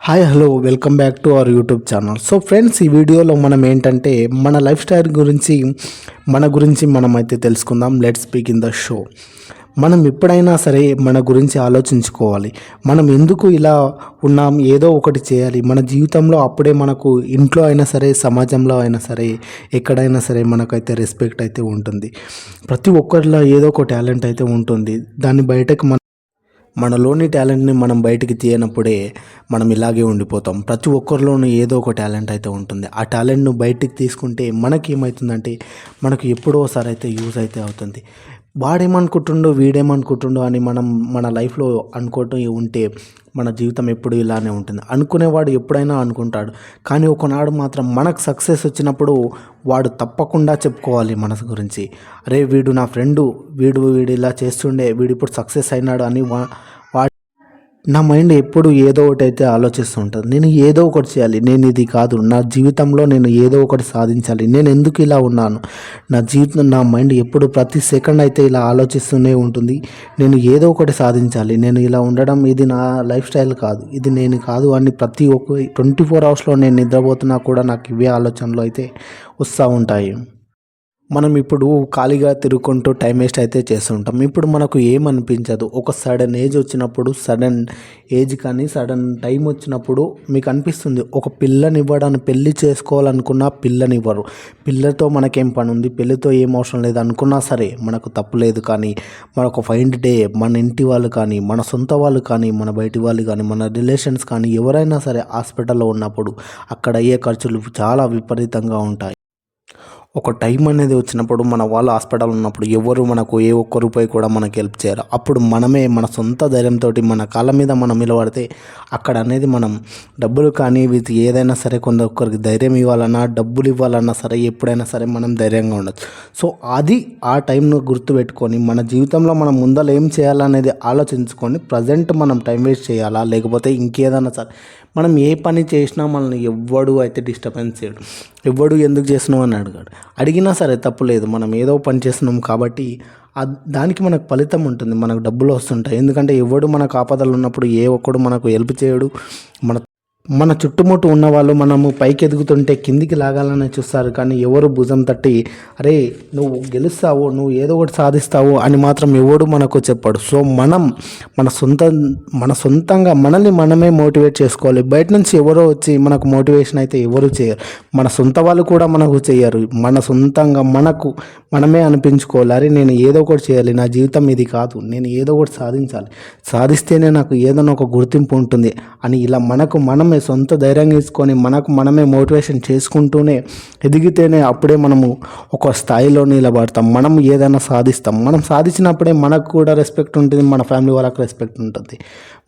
Hi hello welcome back to our YouTube channel so friends ఈ వీడియోలో మనం ఏంటంటే మన లైఫ్ స్టైల్ గురించి మన గురించి మనం అయితే తెలుసుకుందాం. Let's speak in the show మనం ఎప్పుడైనా సరే మన గురించి ఆలోచించుకోవాలి. మనం ఎందుకు ఇలా ఉన్నాం? ఏదో ఒకటి చేయాలి. మన జీవితంలో అప్పుడే మనకు ఇంట్లో అయినా సరే సమాజంలో అయినా సరే ఎక్కడైనా సరే మనకైతే రెస్పెక్ట్ అయితే ఉంటుంది. ప్రతి ఒక్కరిలో ఏదో ఒక టాలెంట్ అయితే ఉంటుంది. దాన్ని బయటకు మనం మనలోని టాలెంట్ని మనం బయటికి తీయనప్పుడే మనం ఇలాగే ఉండిపోతాం. ప్రతి ఒక్కరిలోనూ ఏదో ఒక టాలెంట్ అయితే ఉంటుంది. ఆ టాలెంట్ను బయటికి తీసుకుంటే మనకి ఏమవుతుందంటే మనకు ఎప్పుడో ఒకసారి అయితే యూజ్ అయితే అవుతుంది. వాడేమనుకుంటుండో వీడేమనుకుంటుండో అని మనం మన లైఫ్లో అనుకోవటం ఉంటే మన జీవితం ఎప్పుడు ఇలానే ఉంటుంది. అనుకునేవాడు ఎప్పుడైనా అనుకుంటాడు. కానీ ఒకనాడు మాత్రం మనకు సక్సెస్ వచ్చినప్పుడు వాడు తప్పకుండా చెప్పుకోవాలి మన గురించి. అరే వీడు నా ఫ్రెండు వీడు వీడు ఇలా చేస్తుండే వీడు ఇప్పుడు సక్సెస్ అయినాడు అని నా మైండ్ ఎప్పుడు ఏదో ఒకటి అయితే ఆలోచిస్తూ ఉంటుంది. నేను ఏదో ఒకటి చేయాలి. నేను ఇది కాదు. నా జీవితంలో నేను ఏదో ఒకటి సాధించాలి. నేను ఎందుకు ఇలా ఉన్నాను? నా జీవితం నా మైండ్ ఎప్పుడు ప్రతి సెకండ్ అయితే ఇలా ఆలోచిస్తూనే ఉంటుంది. నేను ఏదో ఒకటి సాధించాలి. నేను ఇలా ఉండడం ఇది నా లైఫ్ స్టైల్ కాదు. ఇది నేను కాదు అని ప్రతి ఒక్క ట్వంటీ ఫోర్ అవర్స్లో నేను నిద్రపోతున్నా కూడా నాకు ఇవే ఆలోచనలు అయితే వస్తూ ఉంటాయి. మనం ఇప్పుడు ఖాళీగా తిరుగుకుంటూ టైం వేస్ట్ అయితే చేస్తుంటాం. ఇప్పుడు మనకు ఏమనిపించదు? ఒక సడన్ ఏజ్ వచ్చినప్పుడు సడన్ ఏజ్ కానీ సడన్ టైం వచ్చినప్పుడు మీకు అనిపిస్తుంది ఒక పిల్లనివ్వడానికి పెళ్ళి చేసుకోవాలనుకున్నా పిల్లనివ్వరు. పిల్లతో మనకేం పని ఉంది పెళ్ళితో ఏం అవసరం లేదు అనుకున్నా సరే మనకు తప్పు లేదు కానీ మనకు ఫైండ్ డే మన ఇంటి వాళ్ళు కానీ మన సొంత వాళ్ళు కానీ మన బయటి వాళ్ళు కానీ మన రిలేషన్స్ కానీ ఎవరైనా సరే హాస్పిటల్లో ఉన్నప్పుడు అక్కడ అయ్యే ఖర్చులు చాలా విపరీతంగా ఉంటాయి. ఒక టైం అనేది వచ్చినప్పుడు మన వాళ్ళు హాస్పిటల్ ఉన్నప్పుడు ఎవరు మనకు ఏ ఒక్క రూపాయి కూడా మనకి హెల్ప్ చేయరు. అప్పుడు మనమే మన సొంత ధైర్యంతో మన కాళ్ళ మీద మనం నిలబడితే అక్కడ అనేది మనం డబ్బులు కానీ వీటి ఏదైనా సరే కొందరికి ధైర్యం ఇవ్వాలన్నా డబ్బులు ఇవ్వాలన్నా సరే ఎప్పుడైనా సరే మనం ధైర్యంగా ఉండొచ్చు. సో అది ఆ టైంను గుర్తుపెట్టుకొని మన జీవితంలో మనం ముందర ఏం చేయాలనేది ఆలోచించుకొని ప్రజెంట్ మనం టైం వేస్ట్ చేయాలా? లేకపోతే ఇంకేదైనా సరే మనం ఏ పని చేసినా మనల్ని ఎవ్వడు అయితే డిస్టర్బెన్స్ చేయడు. ఎవ్వడు ఎందుకు చేసినావు అని అడిగాడు. అడిగినా సరే తప్పులేదు మనం ఏదో పని చేస్తున్నాం కాబట్టి దానికి మనకు ఫలితం ఉంటుంది. మనకు డబ్బులు వస్తుంటాయి. ఎందుకంటే ఎవడు మనకు ఆపదలు ఉన్నప్పుడు ఏ ఒక్కడు మనకు హెల్ప్ చేయడు. మన మన చుట్టుముట్టు ఉన్నవాళ్ళు మనము పైకి ఎదుగుతుంటే కిందికి లాగాలని చూస్తారు. కానీ ఎవరు భుజం తట్టి అరే నువ్వు గెలుస్తావు నువ్వు ఏదో ఒకటి సాధిస్తావు అని మాత్రం ఎవడు మనకు చెప్పాడు. సో మనం మన సొంత మన సొంతంగా మనల్ని మనమే మోటివేట్ చేసుకోవాలి. బయట నుంచి ఎవరో వచ్చి మనకు మోటివేషన్ అయితే ఎవరు చేయరు. మన సొంత వాళ్ళు కూడా మనకు చేయరు. మన సొంతంగా మనకు మనమే అనిపించుకోవాలి. అరే నేను ఏదో ఒకటి చేయాలి. నా జీవితం ఇది కాదు. నేను ఏదో ఒకటి సాధించాలి. సాధిస్తేనే నాకు ఏదైనా ఒక గుర్తింపు ఉంటుంది అని ఇలా మనకు మనమే సొంత ధైర్యం తీసుకొని మనకు మనమే మోటివేషన్ చేసుకుంటూనే ఎదిగితేనే అప్పుడే మనము ఒక స్థాయిలో నిలబడతాం. మనం ఏదైనా సాధిస్తాం. మనం సాధించినప్పుడే మనకు కూడా రెస్పెక్ట్ ఉంటుంది. మన ఫ్యామిలీ వాళ్ళకి రెస్పెక్ట్ ఉంటుంది.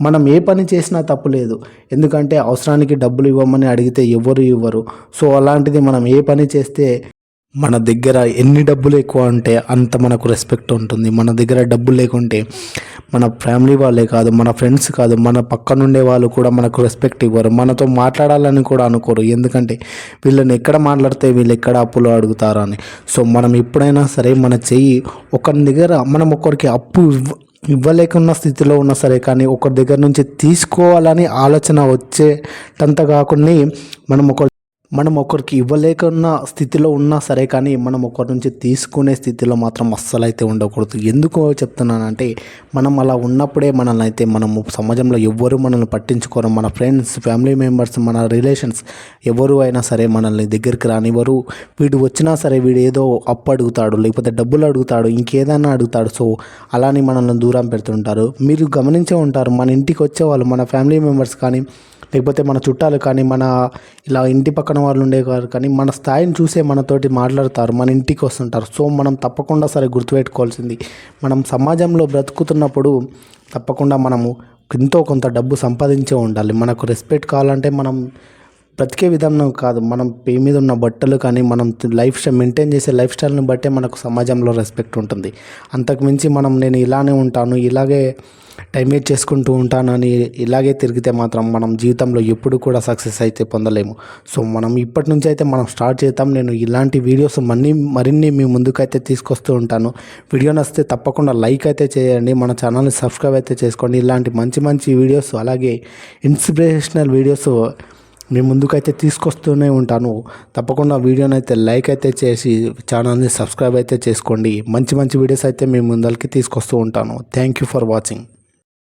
మనం ఏ పని చేసినా తప్పు లేదు. ఎందుకంటే అవసరానికి డబ్బులు ఇవ్వమని అడిగితే ఎవరు ఇవ్వరు. సో అలాంటిది మనం ఏ పని చేస్తే మన దగ్గర ఎన్ని డబ్బులు ఎక్కువ ఉంటే అంత మనకు రెస్పెక్ట్ ఉంటుంది. మన దగ్గర డబ్బులు లేకుంటే మన ఫ్యామిలీ వాళ్ళే కాదు మన ఫ్రెండ్స్ కాదు మన పక్కనుండే వాళ్ళు కూడా మనకు రెస్పెక్ట్ ఇవ్వరు. మనతో మాట్లాడాలని కూడా అనుకోరు. ఎందుకంటే వీళ్ళని ఎక్కడ మాట్లాడితే వీళ్ళు ఎక్కడ అప్పులు అడుగుతారని. అని సో మనం ఎప్పుడైనా సరే మన చెయ్యి ఒకరి దగ్గర మనం ఒకరికి అప్పు ఇవ్వ ఇవ్వలేకున్న స్థితిలో ఉన్నా సరే కానీ ఒకరి దగ్గర నుంచి తీసుకోవాలని ఆలోచన వచ్చేటంత కాకుండా మనం ఒక మనం ఒకరికి ఇవ్వలేకున్న స్థితిలో ఉన్నా సరే కానీ మనం ఒకరి నుంచి తీసుకునే స్థితిలో మాత్రం అస్సలు అయితే ఉండకూడదు. ఎందుకు చెప్తున్నానంటే మనం అలా ఉన్నప్పుడే మనల్ని అయితే మనము సమాజంలో ఎవ్వరు మనల్ని పట్టించుకోరు. మన ఫ్రెండ్స్ ఫ్యామిలీ మెంబర్స్ మన రిలేషన్స్ ఎవరు అయినా సరే మనల్ని దగ్గరికి రానివ్వరు. వీడు వచ్చినా సరే వీడు ఏదో అప్పు అడుగుతాడు లేకపోతే డబ్బులు అడుగుతాడు ఇంకేదైనా అడుగుతాడు. సో అలానే మనల్ని దూరం పెడుతుంటారు. మీరు గమనించే ఉంటారు మన ఇంటికి వచ్చేవాళ్ళు మన ఫ్యామిలీ మెంబర్స్ కానీ లేకపోతే మన చుట్టాలు కానీ మన ఇలా ఇంటి పక్కన వాళ్ళు ఉండేవారు కానీ మన స్థాయిని చూసే మనతోటి మాట్లాడతారు మన ఇంటికి వస్తుంటారు. సో మనం తప్పకుండా సరే గుర్తుపెట్టుకోవాల్సింది మనం సమాజంలో బ్రతుకుతున్నప్పుడు తప్పకుండా మనము ఎంతో కొంత డబ్బు సంపాదించే ఉండాలి. మనకు రెస్పెక్ట్ కావాలంటే మనం బ్రతికే విధానం కాదు. మనం పే మీద ఉన్న బట్టలు కానీ మనం లైఫ్ స్టైల్ మెయింటైన్ చేసే లైఫ్ స్టైల్ని బట్టే మనకు సమాజంలో రెస్పెక్ట్ ఉంటుంది. అంతకుమించి మనం నేను ఇలానే ఉంటాను ఇలాగే టైం వేస్ట్ చేసుకుంటూ ఉంటానని ఇలాగే తిరిగితే మాత్రం మనం జీవితంలో ఎప్పుడు కూడా సక్సెస్ అయితే పొందలేము. సో మనం ఇప్పటి నుంచి అయితే మనం స్టార్ట్ చేద్దాం. నేను ఇలాంటి వీడియోస్ మన్ని మరిన్ని మీ ముందుకైతే తీసుకొస్తూ ఉంటాను. వీడియో నచ్చితే తప్పకుండా లైక్ అయితే చేయండి. మన ఛానల్ని సబ్స్క్రైబ్ అయితే చేసుకోండి. ఇలాంటి మంచి మంచి వీడియోస్ అలాగే ఇన్స్పిరేషనల్ వీడియోస్ మీ ముందుకైతే తీసుకొస్తూనే ఉంటాను. తప్పకుండా వీడియోని అయితే లైక్ అయితే చేసి ఛానల్ని సబ్స్క్రైబ్ అయితే చేసుకోండి. మంచి మంచి వీడియోస్ అయితే మీ ముందరికి తీసుకొస్తూ ఉంటాను. Thank you for watching.